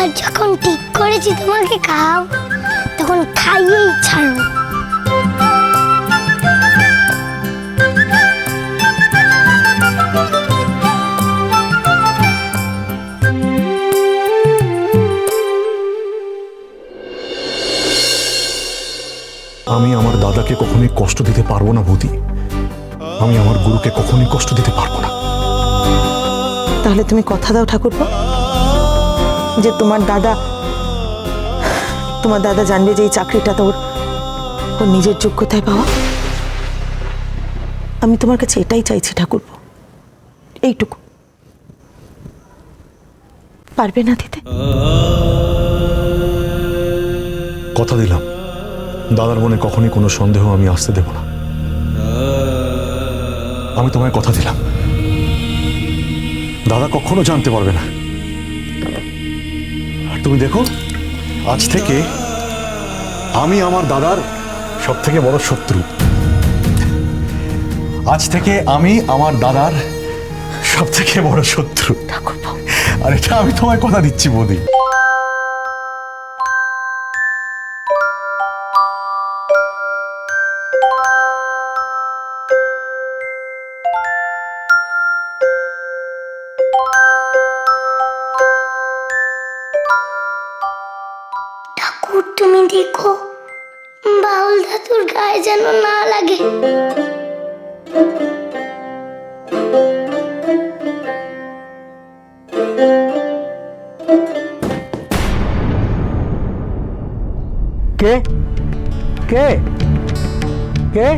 একবার যখন ঠিক করেছি তোমাকে খাও তখন খাইয়েই ছাড়ো। আমি আমার দাদাকে কখনোই কষ্ট দিতে পারব না বৌদি আমি আমার গুরুকে কখনোই কষ্ট দিতে পারব না। তাহলে তুমি কথা দাও ঠাকুরপো। যে তোমার দাদা তোমার দাদা জানবে যে এই চাকরিটা তোর ওর নিজের যোগ্যতায় পাওয়া। আমি তোমার কাছে এটাই চাইছি ঠাকুরপো, এইটুকু। পারবে না দিতে? কথা দিলাম। দাদার মনে কখনোই কোনো সন্দেহ আমি আসতে দেব না। আমি তোমায় কথা দিলাম। দাদা কখনো জানতে পারবে না। তুমি দেখো, আজ থেকে আমি আমার দাদার সব থেকে বড় শত্রু। আজ থেকে আমি আমার দাদার সব থেকে বড় শত্রু। আর এটা আমি তোমায় কথা দিচ্ছি, বৌদি। ঠাকুর তুমি দেখো। বাউল ধাতুর গায়ে যেন না লাগে। কে? কে? কে?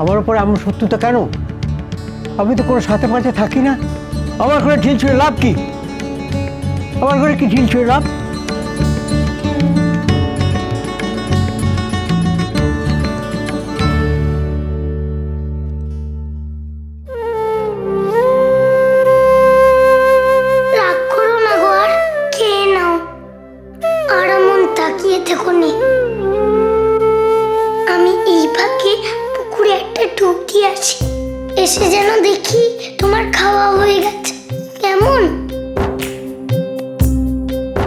আমার উপরে এমন শত্রুতা কেন? আমি তো কোনো সাথে পাশে থাকি না। আমার ঘরে ঢিল ছুঁড়ে লাভ কি? কি রাগ করো তাকিয়ে থেকো নি। আমি এই পুকুরে একটা আছি এসে যেন দেখি তোমার খাওয়া হয়ে গেছে।